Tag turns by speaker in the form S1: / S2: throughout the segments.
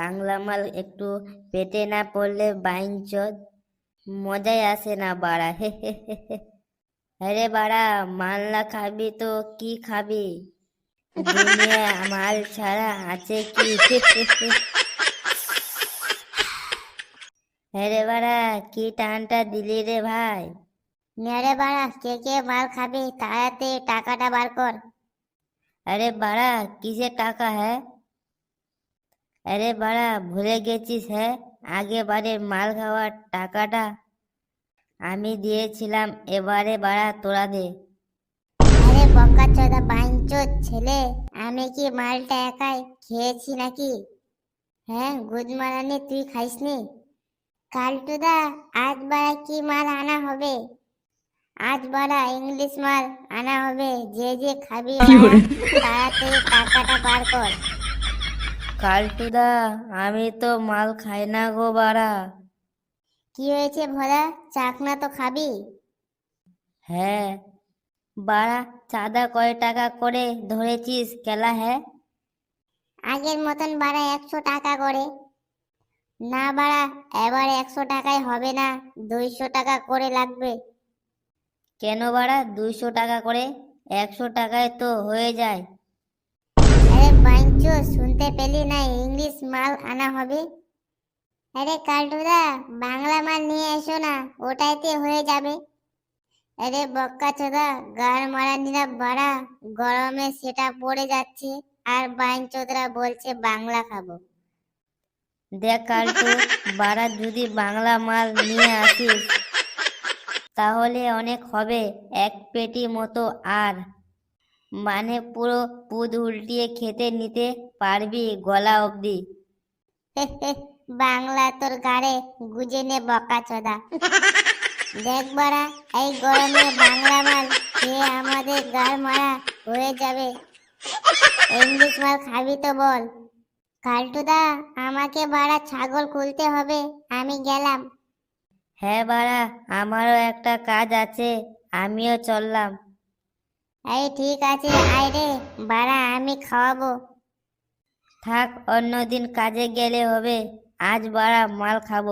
S1: বাংলা মাল একটু পেটে না পড়লে বাইঞ্চ মজাই আসে না বাড়া হে হে হে হে। আরে বাড়া মাল না খাবি তো কি খাবি? দুনিয়া মাল ছাড়া আছে কি? হে হে হে। বাড়া কি টানটা দিলি রে ভাই?
S2: মেরে বাড়া কে কে মাল খাবি তাড়াতাড়ি টাকাটা বার কর।
S1: আরে বাড়া কিসের টাকা হ্যাঁ? আরে বাড়া ভুলে গেছিস হ্যাঁ? আগে বারে মাল খাওয়ার টাকাটা আমি দিয়েছিলাম এবারে বাড়া তোরা দে।
S2: আরে বকা চোদা বাইঞ্চোদ ছেলে আমি কি মালটা একাই খেয়েছি নাকি? হ্যাঁ গুদমারানি তুই খাইসনি কালটুদা আজ বাড়া কি মাল আনা হবে? আজ বাড়া ইংলিশ মাল আনা হবে যে যে খাবি তাড়াতাড়ি টাকাটা বার কর।
S1: কালটুদা আমি তো মাল খাই না গো বাড়া।
S2: কি হয়েছে ভোলা? চাকনা তো খাবি?
S1: হ্যাঁ। বাড়া চাঁদা কয় টাকা করে ধরেছিস কেলা হ্যাঁ?
S2: আগের মতন বাড়া একশো টাকা করে। না বাড়া এবার একশো টাকায় হবে না দুইশো টাকা করে লাগবে।
S1: কেন বাড়া দুইশো টাকা করে? একশো টাকায় তো হয়ে যায়।
S2: আরে শুনতে পেলি না, ইংলিশ মাল আনা হবে। আরে কালটুদা, বাংলা মাল নিয়ে এসো না, ওটাইতে হয়ে যাবে। আরে বক্কা চোদা গার মারানিরা বাড়া, গরমে সেটা পড়ে যাচ্ছে, আর বাইন চোদরা বলছে বাংলা খাব।
S1: দেখ কালটু, বাড়া যদি বাংলা মাল নিয়ে আসিস, তাহলে অনেক হবে, এক পেটি মতো আর। মানে পুরো পুদ উল্টিয়ে খেতে নিতে পারবি গলা অবধি।
S2: বাংলা তোর গাড়ে গুজে নে বকা চোদা। দেখ বাড়া এই গরমে বাংলা মাল খেয়ে আমাদের গার মারা হয়ে যাবে। ইংলিশ মাল খাবি তো বল। কালটুদা আমাকে বাড়া ছাগল খুলতে হবে আমি গেলাম।
S1: হ্যাঁ বাড়া আমারও একটা কাজ আছে আমিও চললাম।
S2: এই ঠিক আছে আয় রে। বাড়া আমি খাওয়াবো।
S1: থাক অন্যদিন কাজে গেলে হবে। আজ বাড়া মাল খাব।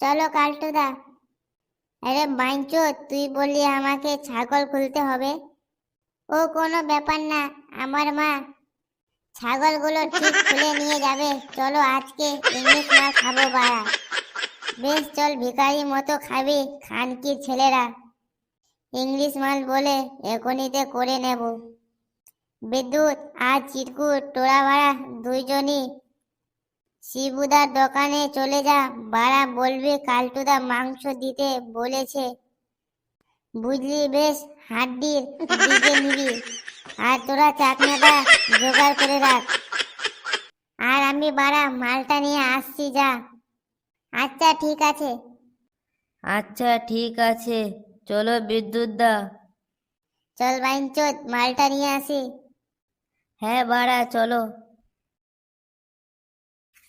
S2: চলো কালটুদা। আরে বাইঞ্চো তুই বললি আমাকে ছাগল খুলতে হবে? ও কোনো ব্যাপার না আমার মা ছাগলগুলো ঠিক খুলে নিয়ে যাবে। চলো আজকে ইংলিশ মাছ খাব বাড়া। বেশ চল ভিখারি মতো খাবি খানকি ছেলেরা। ইংলিশ মাল বলে এখনিতে করে নেব। বিদ্যুৎ আর চিরকুট টোরা ভাড়া দুইজনই। শিবুদার দোকানে চলে যা, বাড়া বলবি কালটুদা মাংস দিতে বলেছে। বুঝলি বেশ, হাড্ডির দিকে নিবি। আর তোরা চাকনাটা জোগাড় করে রাখ। আর আমি বাড়া মালটা নিয়ে আসছি, যা। আচ্ছা ঠিক আছে।
S1: আচ্ছা ঠিক আছে। চলো বিদ্যুৎ দা।
S2: চল বাইনচোদ মালটা নিয়ে আসি।
S1: হ্যাঁ বাড়া চলো।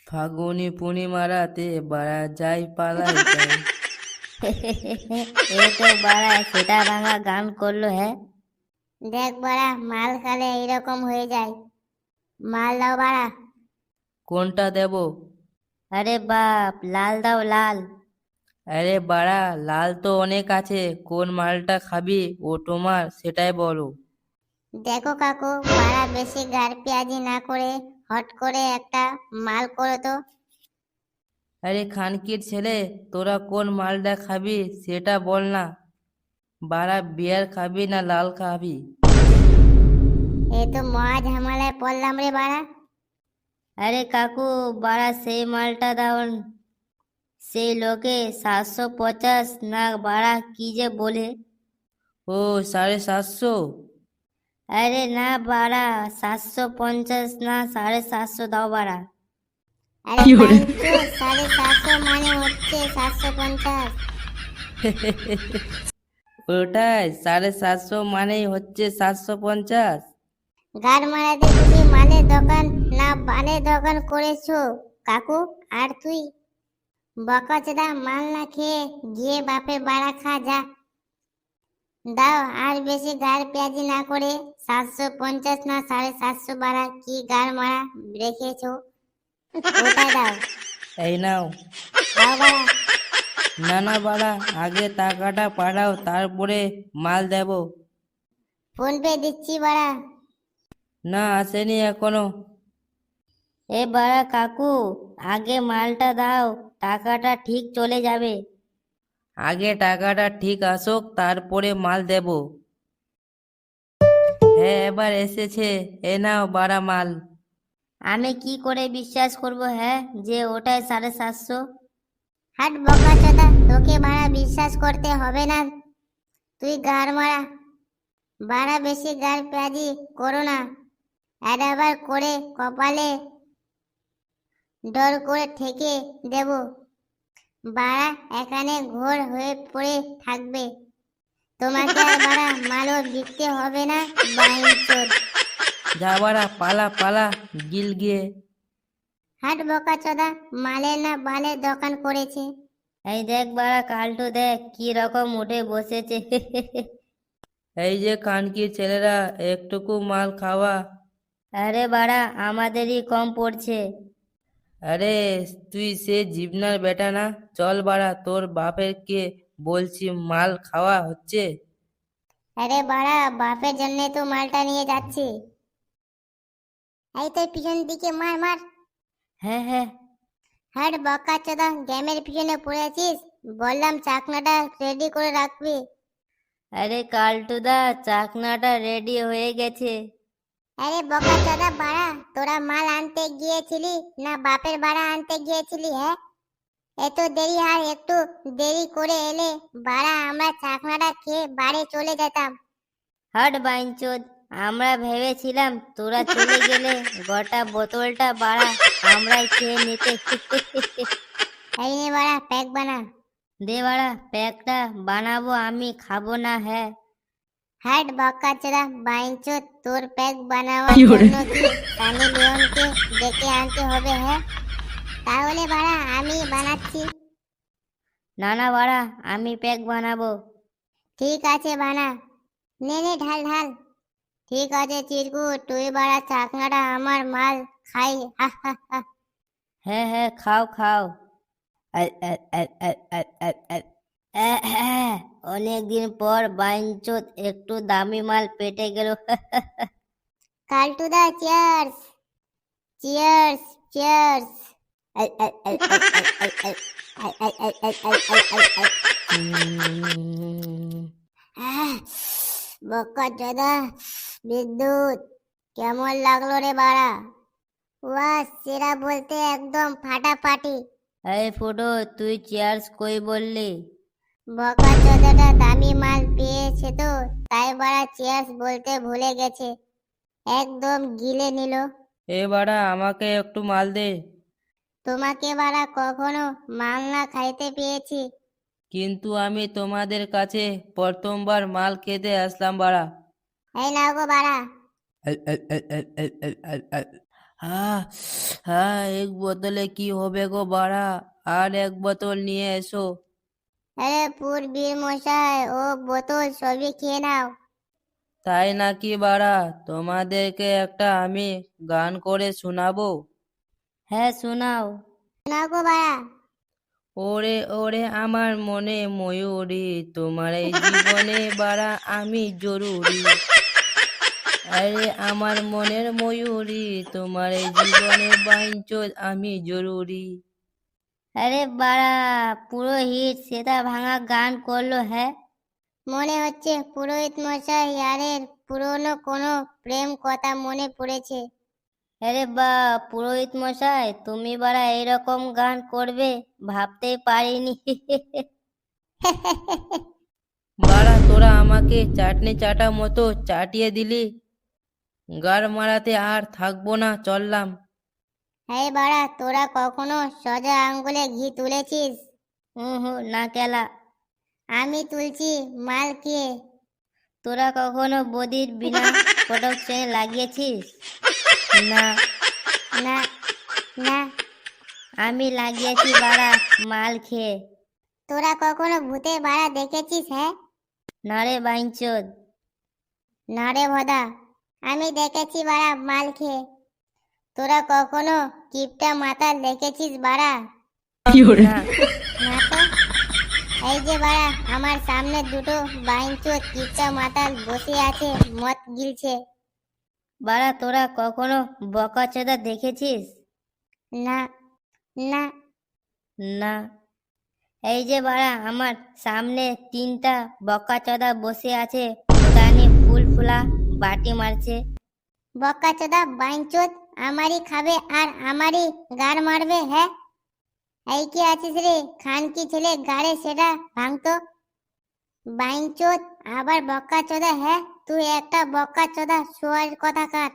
S3: ফাগুনি পূর্ণিমারাতে বাড়া যাই পালাই যাই।
S1: এই তো বাড়া সেটা ভাঙা গান করল হ্যাঁ?
S2: দেখ বাড়া মাল খালে এইরকম হয়ে যায়। মাল দাও বাড়া।
S3: কোনটা দেব?
S1: আরে বাপ লাল দাও লাল।
S3: আরে বাড়া লাল তো অনেক আছে কোন মালটা খাবি ও তোমার সেটাই বলো।
S2: দেখো কাকু বাড়া বেশি গার পেঁয়াজি না করে হট করে একটা মাল করো তো।
S3: আরে খানকির ছেলে তোরা কোন মালটা খাবি সেটা বল না। বাড়া বিয়ার খাবি না লাল খাবি?
S2: এ তো মহা ঝামেলায় পড়লাম রে বাড়া।
S1: আরে কাকু বাড়া সেই মালটা দাও। সেই লোকে সাতশো পঞ্চাশ না বাড়া কি যে বলে
S3: ও সাড়ে সাতশো
S1: আরে না বাড়া সাতশো পঞ্চাশ না সাড়ে সাতশো দাও বাড়া
S2: আরে পাঁচশো সাড়ে সাতশো মানে হচ্ছে সাতশো পঞ্চাশ
S3: ওটাই সাড়ে সাতশো মানেই হচ্ছে সাতশো পঞ্চাশ
S2: গার মারাতে তুমি মালের দোকান না বালের দোকান করেছ কাকু আর তুই বকচদা মাল না খেয়ে গিয়ে বাপে বাড়া খা যা। দাও আর বেশি গার পেঁয়াজি না করে সাতশো পঞ্চাশ না সাড়ে সাতশো বাড়া কি গার মারা রেখেছো? ওটাই দাও?
S3: এই নাও।
S2: দাও বাড়া।
S3: না না বাড়া আগে টাকাটা পাঠাও তারপরে মাল দেব।
S2: ফোন পে দিচ্ছি বাড়া।
S3: না আসেনি এখনও।
S1: এ বাড়া কাকু আগে মালটা দাও। টাকাটা ঠিক চলে যাবে।
S3: আগে টাকাটা ঠিক আসুক তারপরে মাল দেব। হ্যাঁ এবার এসেছে। এ নাও বাড়া মাল।
S1: আমি কি করে বিশ্বাস করব হ্যাঁ যে ওটাই সাড়ে সাতশো?
S2: হাট বকা চোদা তোকে বাড়া বিশ্বাস করতে হবে না। তুই গার মারা। বাড়া বেশি গার পেঁয়াজি করো না। একবার করে কপালে ডর করে থেকে দেব। বাড়া এখানে ঘোর হয়ে পড়ে থাকবে। তোমাকে আর বাড়া মালও বিকতে হবে না বাইঞ্চোদ
S3: যা বাড়া পালা পালা গিল গিয়ে।
S2: হাট বকা চোদা মালে না বালে দোকান করেছে।
S1: এই দেখ বাড়া কালটু দেখ কি রকম উঠে বসেছে।
S3: এই যে কানকির ছেলেরা একটুকু মাল খাওয়া।
S1: আরে বাড়া আমাদেরই কম পড়ছে।
S3: আরে তুই সে জিবনার বেটা না? চল বাড়া তোর বাপের কে বলছি মাল খাওয়া হচ্ছে?
S2: আরে বাড়া বাপের জন্য তো মালটা নিয়ে যাচ্ছি। এই তো পিছন দিকে মার মার।
S1: হ্যাঁ হ্যাঁ।
S2: হাট বকা চোদা গেমের পিছনে পড়েছিস বললাম চাকনাটা রেডি করে রাখবি।
S1: আরে কালটুদা চাকনাটা রেডি হয়ে গেছে।
S2: আরে বকা চোদা বাড়া তোরা মাল আনতে গিয়েছিলি না বাপের বাড়া আনতে গিয়েছিলি হ্যাঁ? এত দেরি আর একটু দেরি করে এলে বাড়া আমরা চাকনাটা খেয়ে বাড়ি চলে যেতাম।
S1: হাট বাইঞ্চোদ আমরা ভেবেছিলাম তোরা চলে গেলে গোটা বোতলটা বাড়া আমরাই খেয়ে নিতে।
S2: এই নে বাড়া প্যাক বানা।
S1: দে বাড়া প্যাকটা বানাবো আমি খাব না হ্যাঁ?
S2: হাট বক্কাচরা বাইঞ্চো তোর প্যাক বানাওয়ার জন্য কি? সানি লিওনকে ডেকে আনতে হবে হ্যাঁ? তাহলে বাড়া আমি বানাচ্ছি।
S1: না না বাড়া আমি প্যাক বানাবো।
S2: ঠিক আছে বানা। নে নে ঢাল ঢাল। ঠিক আছে চিরকু তুই বাড়া চাকনাটা আমার মাল খাই।
S1: হ্যাঁ হ্যাঁ খাও খাও। অনেক দিন পর বাইঞ্চোদ একটু দামি মাল পেটে গেল
S2: কালটুদা চিয়ার্স চিয়ার্স চিয়ার্স বক্কা দাদা বিদ্যুৎ কেমন লাগল রে বাড়া ওয়া সেরা বলতে একদম ফাটাফাটি
S1: এই ফুটো তুই চেয়ার্স কই বললি
S2: বকা চোদাটা দামি মাল পেয়েছে তো তাই বাড়া চেয়ার্স বলতে ভুলে গেছে। একদম গিলে নিল।
S3: এ বাড়া আমাকে একটু মাল দে।
S2: তোমাকে বাড়া কখনো মাল না খাইতে পেয়েছি।
S3: কিন্তু আমি তোমাদের কাছে প্রথমবার মাল খেতে আসলাম বাড়া।
S2: এই নাও গো বাড়া।
S3: হ্যাঁ হ্যাঁ এক বোতলে কি হবে গো বাড়া? আর এক বোতল নিয়ে এসো।
S2: আরে পুর বীর মশাই ও বোতল সবই খেয়ে নাও।
S3: তাই নাকি বাড়া? তোমাদেরকে একটা আমি গান করে শোনাবো?
S1: হ্যাঁ শোনাও।
S2: নাও গো বাড়া।
S3: ওরে ওরে আমার মনে ময়ূরী তোমার এই জীবনে বাড়া আমি জরুরি। আরে আমার মনের ময়ূরী তোমার এই জীবনে বাইঞ্চোদ আমি জরুরি।
S1: আরে বাড়া পুরোহিত সেটা ভাঙা গান করল হ্যাঁ?
S2: মনে হচ্ছে পুরোহিত মশাই ইয়ারের পুরনো কোনো প্রেম কথা মনে পড়েছে।
S1: আরে বা পুরোহিত মশাই তুমি বাড়া এরকম গান করবে ভাবতেই পারিনি।
S3: বাড়া তোরা আমাকে চাটনি চাটা মতো চাটিয়ে দিলি। গাড় মারাতে আর থাকব না চললাম।
S2: এই বাড়া তোরা কখনো সোজা আঙ্গুলে ঘি তুলেছিস?
S1: হুম হুম না কেলা।
S2: আমি তুলছি মাল কে?
S1: তোরা কখনো বদির বিনা প্রোডাকশনে লাগিয়েছিস? না।
S2: না না।
S1: আমি লাগিয়েছি বাড়া মাল খেয়ে।
S2: তোরা কখনো ভূতের বাড়া দেখেছিস হ্যাঁ?
S1: না রে বাইঞ্চোদ
S2: না রে ভদা আমি দেখেছি বাড়া মাল খেয়ে। তোরা কখনো কিপটা মাথা দেখেছিস বাড়া?
S3: না।
S2: তো এই যে বাড়া আমার সামনে দুটো বাইঞ্চোদ কিপটা মাতাল বসে আছে মদ গিলছে।
S1: বাড়া তোরা কখনো বকাচোদা দেখেছিস?
S2: না না।
S1: না। এই যে বাড়া আমার সামনে তিনটা বকাচোদা বসে আছে ফুল ফুলা বাটি মারছে।
S2: বক্কাচোদা বাইঞ্চোদ আমারই খাবে আর আমারই গাড় মারবে হ্যাঁ এই কি আছিস রে? খান কি ছেলে, গাড়ে সেটা ভাঙতো? বাইঞ্চোদ আবার বক্কা চোদা হ্যাঁ তুই একটা বক্কা চোদা শোয়ার কথা কাট।